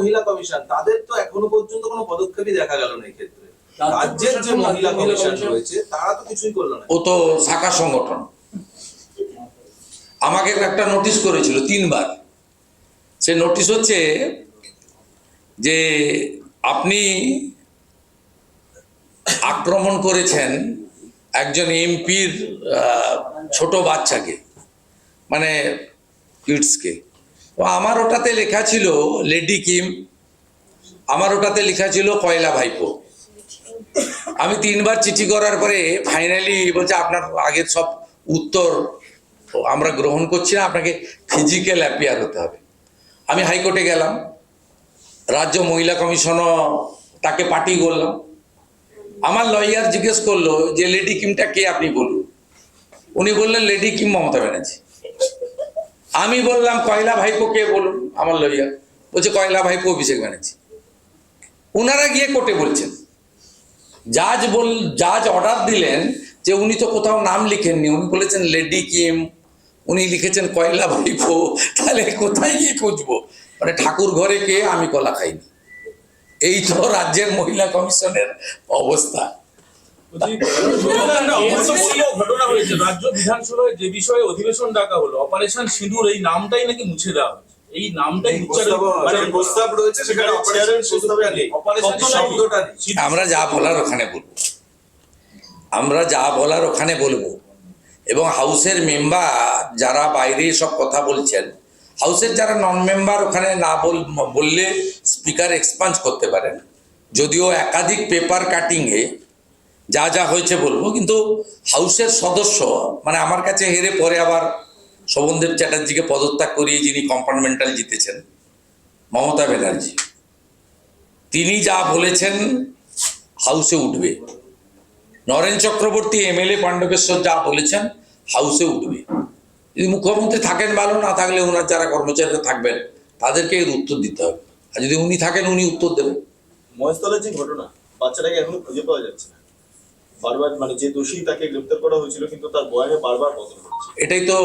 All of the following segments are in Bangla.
মহিলা কমিশন তাদের তো এখনও পর্যন্ত কোনো পদক্ষেপই দেখা গেল না এই ক্ষেত্রে। রাজ্যের যে মহিলা কমিশন রয়েছে তারা তো কিছুই করল না। ও তো শাখা সংগঠন। আমাকে একটা নোটিশ করেছিল তিনবার। সে নোটিশ হচ্ছে যে আপনি আক্রমণ করেছেন একজন এমপির ছোট বাচ্চাকে মানে কিডসকে। তো আমার ওটাতে লেখা ছিল, লেডি কিম, আমার ওটাতে লেখা ছিল কয়লা ভাইপো। আমি তিনবার চিঠি করার পরে ফাইনালি বলছে, আপনার আগের সব উত্তর আমরা গ্রহণ করছি না, আপনাকে ফিজিক্যাল অ্যাপিয়ার হতে হবে। আমি হাইকোর্টে গেলাম, রাজ্য মহিলা কমিশনও তাকে পার্টি করলাম। আমার লয়ার জিজ্ঞেস করল যে, লেডি কিমটা কে আপনি বলুন? উনি বললেন, লেডি কিম মমতা ব্যানার্জি। আমি বললাম, কয়লা ভাইপো কে বলুন? আমার লয়ার বলছে, কয়লা ভাইপো অভিষেক ব্যানার্জি। ওনারা গিয়ে কোর্টে বলছেন, জাজ বল, জাজ অর্ডার দিলেন যে উনি তো কোথাও নাম লিখেননি। উনি বলেছেন, লেডি কিম উনি লিখেছেন, কয়লা ভাইপো। তাহলে কোথায় গিয়ে খুঁজবো? মানে ঠাকুর ঘরে কে আমি কলা খাইনি। এই তো রাজ্যের মহিলা কমিশনের অবস্থা। ঘটনা হয়েছে। রাজ্য বিধানসভায় যে বিষয়ে অধিবেশন ডাকা হলো অপারেশন সিঁদুর এই নামটাই নাকি মুছে দেওয়া হয়েছে। এই নামটাই প্রস্তাব- মানে রয়েছে সেখানে আমরা যা বলার ওখানে বলব। আমরা যা বলার ওখানে বলব। এবং হাউসের মেম্বার যারা বাইরে সব কথা বলছেন হাউসের যারা নন মেম্বার ওখানে না বললে স্পিকার এক্সপান্স করতে পারেন যদিও একাধিক পেপার কাটিংয়ে যা যা হয়েছে বলব, কিন্তু হাউসের সদস্য মানে আমার কাছে হেরে পরে আবার শোভনদেব চ্যাটার্জিকে পদত্যাগ করিয়ে যিনি কম্পার্টমেন্টাল জিতেছেন, মমতা ব্যানার্জি। তিনি যা বলেছেন হাউসে উঠবে। নরেন চক্রবর্তী এমএলএ পাণ্ডবেশ্বর যা বলেছেন হাউসে উঠবে। যদি মুখ্যমন্ত্রী থাকেন ভালো, না থাকলে ওনার যারা কর্মচারীরা থাকবেন, তাদেরকে এর উত্তর দিতে হবে। আর যদি উনি থাকেন, উনি উত্তর দেবেন। মহেশতলের যে ঘটনা, বাচ্চাটাকে এখনও খুঁজে পাওয়া যাচ্ছে না। বারবার মানে যে দোষী তাকে গ্রেপ্তার করা হয়েছিল কিন্তু তার বয়ানে বারবার বদল হচ্ছে। এটাই তো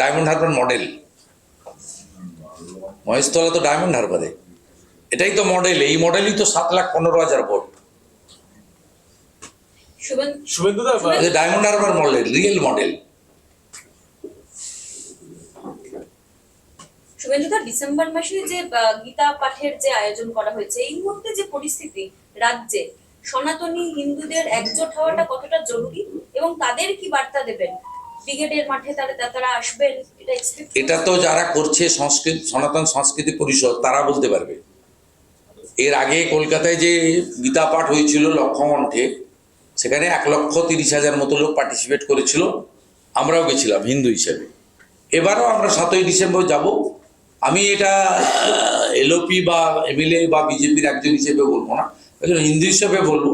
ডায়মন্ড হারবার মডেল মহেশতলা তো ডায়মন্ড হারবারে এটাই তো মডেল এই মডেলই তো সাত লাখ পনেরো হাজার vote. Diamond Harbour model real model শুভেন্দুদা December মাসে যে আহ, গীতা পাঠের যে আয়োজন করা হয়েছে এই মুহূর্তে যে পরিস্থিতি রাজ্যে সনাতনী হিন্দুদের একজোট হওয়াটা কতটা জরুরি এবং তাদের কি বার্তা দেবেন? ব্রিগেডের মাঠে তারা তারা আসবেন এটা তো যারা করছে সংস্কৃত সনাতন সংস্কৃতি পরিষদ তারা বলতে পারবে। এর আগে কলকাতায় যে গীতা পাঠ হয়েছিল লক্ষমণ্ঠে সেখানে এক লক্ষ তিরিশ হাজার মতো লোক পার্টিসিপেট করেছিল। আমরাও গেছিলাম হিন্দু হিসেবে। এবারও আমরা সাতই ডিসেম্বর যাব। আমি এটা এলওপি বা এমএলএ বা বিজেপির একজন হিসেবে বলব না। হিন্দু হিসেবে বলব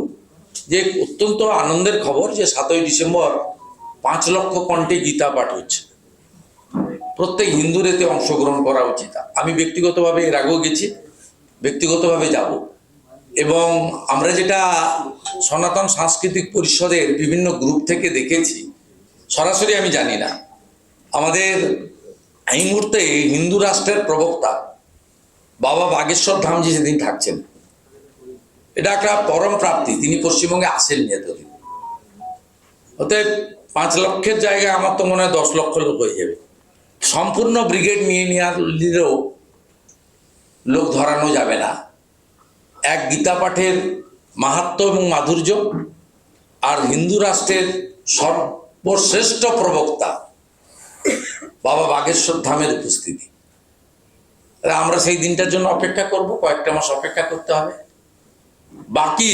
যে অত্যন্ত আনন্দের খবর যে সাতই ডিসেম্বর পাঁচ লক্ষ কণ্ঠে গীতা পাঠ হচ্ছে। প্রত্যেক হিন্দুর এতে অংশগ্রহণ করা উচিত। আমি ব্যক্তিগতভাবে এর আগেও গেছি, ব্যক্তিগতভাবে যাব। এবং আমরা যেটা সনাতন সাংস্কৃতিক পরিষদের বিভিন্ন গ্রুপ থেকে দেখেছি, সরাসরি আমি জানি না। আমাদের এই মুহূর্তে হিন্দু রাষ্ট্রের প্রবক্তা বাবা বাগেশ্বর ধামজি সেদিন থাকছেন। এটা একটা পরম প্রাপ্তি। তিনি পশ্চিমবঙ্গে আসেননি এতদিন। অতএব পাঁচ লক্ষের জায়গায় আমার তো মনে হয় দশ লক্ষ লোক হয়ে যাবে। সম্পূর্ণ ব্রিগেড নিয়ে নিলেও লোক ধরানো যাবে না। এক গীতা পাঠের মাহাত্ম এবং মাধুর্য আর হিন্দু রাষ্ট্রের সর্বশ্রেষ্ঠ প্রবক্তা বাবা বাগেশ্বর ধামের উপস্থিতি। আমরা সেই দিনটার জন্য অপেক্ষা করব, কয়েকটা মাস অপেক্ষা করতে হবে। বাকি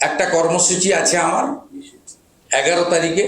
একটা কর্মসূচি আছে আমার এগারো তারিখে।